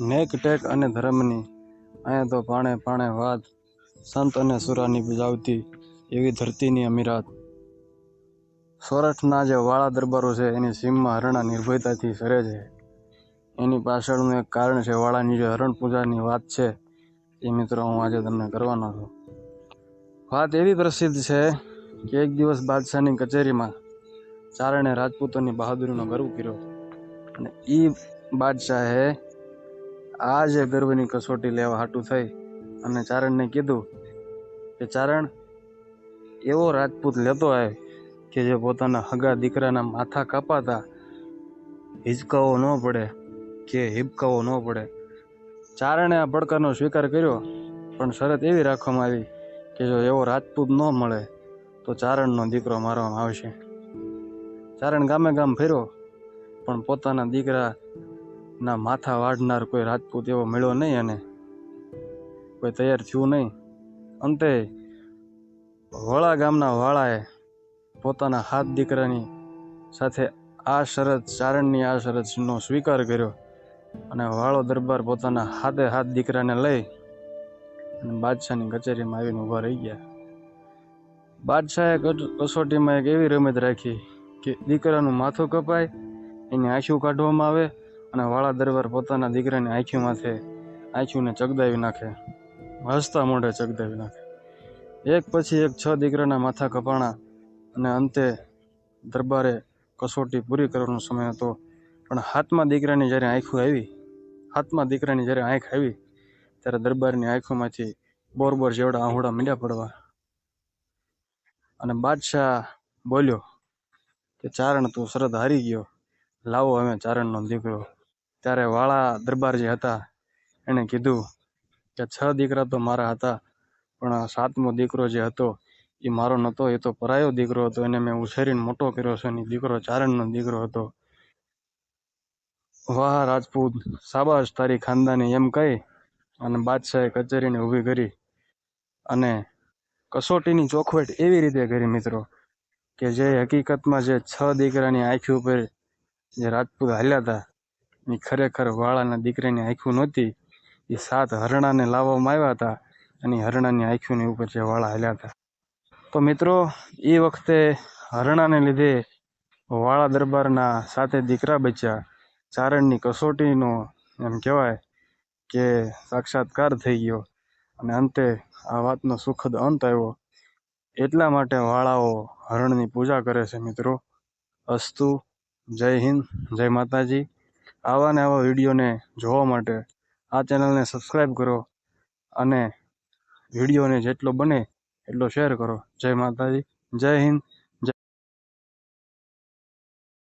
નેક ટેક અને ધર્મની. અહીંયા તો પાણે પાણે વાત સંત અને સુરાની બજાવતી એવી ધરતીની અમીરાત. સોરઠના જે વાળા દરબારો છે, એની સીમમાં હરણા નિર્ભયતાથી સરે છે. એની પાછળનું એક કારણ છે, વાળાની જે હરણ પૂજાની વાત છે, એ મિત્રો હું આજે તમને કરવાનો છું. વાત એવી પ્રસિદ્ધ છે કે એક દિવસ બાદશાહની કચેરીમાં ચારણે રાજપૂતોની બહાદુરીનો ગર્વ કર્યો અને એ બાદશાહે આ જે ગર્વની કસોટી લેવા હાટું થઈ અને ચારણને કીધું કે ચારણ, એવો રાજપૂત લેતો આવે કે જે પોતાના હગા દીકરાના માથા કાપાતા હિચકાઓ ન પડે કે હિબકાઓ ન પડે. ચારણે આ પડકારનો સ્વીકાર કર્યો, પણ શરત એવી રાખવામાં આવી કે જો એવો રાજપૂત ન મળે તો ચારણનો દીકરો મારવામાં આવશે. ચારણ ગામે ગામ ફેર્યો, પણ પોતાના દીકરાના માથા વાઢનાર કોઈ રાજપૂત એવો મળ્યો નહીં અને કોઈ તૈયાર થયું નહીં. અંતે વળા ગામના વાળાએ પોતાના હાથ દીકરાની સાથે આ શરત, ચારણની આ શરતનો સ્વીકાર કર્યો અને વાળો દરબાર પોતાના હાથે હાથ દીકરાને લઈ અને બાદશાહની કચેરીમાં આવીને ઊભા રહી ગયા. બાદશાહે કસોટીમાં એક એવી રમત રાખી કે દીકરાનું માથું કપાય, એની આંસુ કાઢવામાં આવે અને વાળા દરબાર પોતાના દીકરાની આંખીમાંથી માથે આંખીઓને ચગદાવી નાખે. હસતા મોઢે ચગદાવી નાખે. એક પછી એક છ દીકરાના માથા કપાણા અને અંતે દરબારે કસોટી પૂરી કરવાનો સમય હતો. પણ હાથમાં દીકરાની જ્યારે આંખો આવી, હાથમાં દીકરાની જ્યારે આંખ આવી, ત્યારે દરબારની આંખોમાંથી બોર બોર જેવડા આહુડા મીંડા પડવા. અને બાદશાહ બોલ્યો કે ચારણ તું શરદ હારી ગયો, લાવો અમે ચારણનો દીકરો. ત્યારે વાળા દરબાર જે હતા. એણે કીધું કે, છ દીકરા તો મારા હતા, પણ સાતમો દીકરો જે હતો, એ મારો નહોતો, એ તો પરાયો દીકરો હતો. એને મેં ઉછેરીને મોટો કર્યો છે અને દીકરો ચારણનો દીકરો હતો. વાહ, રાજપૂત સાબાશ તારી ખાનદાની. એમ કહી અને બાદશાહે કચેરીને ઊભી કરી અને કસોટીની ચોખવટ એવી રીતે કરી મિત્રો, કે જે હકીકતમાં જે છ દીકરાની આંખી ઉપર જે રાજપૂત હાલ્યા હતા એ ખરેખર વાળાના દીકરાની આંખ્યું નહોતી, એ સાત હરણાને લાવવામાં આવ્યા હતા અને હરણાની આંખ્યુંની ઉપર જે વાળા હાલ્યા હતા. તો મિત્રો, એ વખતે હરણાને લીધે વાળા દરબારના સાથે દીકરા બચ્યા. ચારણની કસોટીનો એમ કહેવાય કે સાક્ષાત્કાર થઈ ગયો અને અંતે આ વાતનો સુખદ અંત આવ્યો. એટલા માટે વાળાઓ હરણની પૂજા કરે છે મિત્રો. અસ્તુ, જય હિન્દ, જય માતાજી. આવા ને આવા વિડીયોને જોવા માટે આ ચેનલને સબસ્ક્રાઈબ કરો અને વિડીયોને જેટલો બને એટલો શેર કરો. જય માતાજી, જય હિન્દ.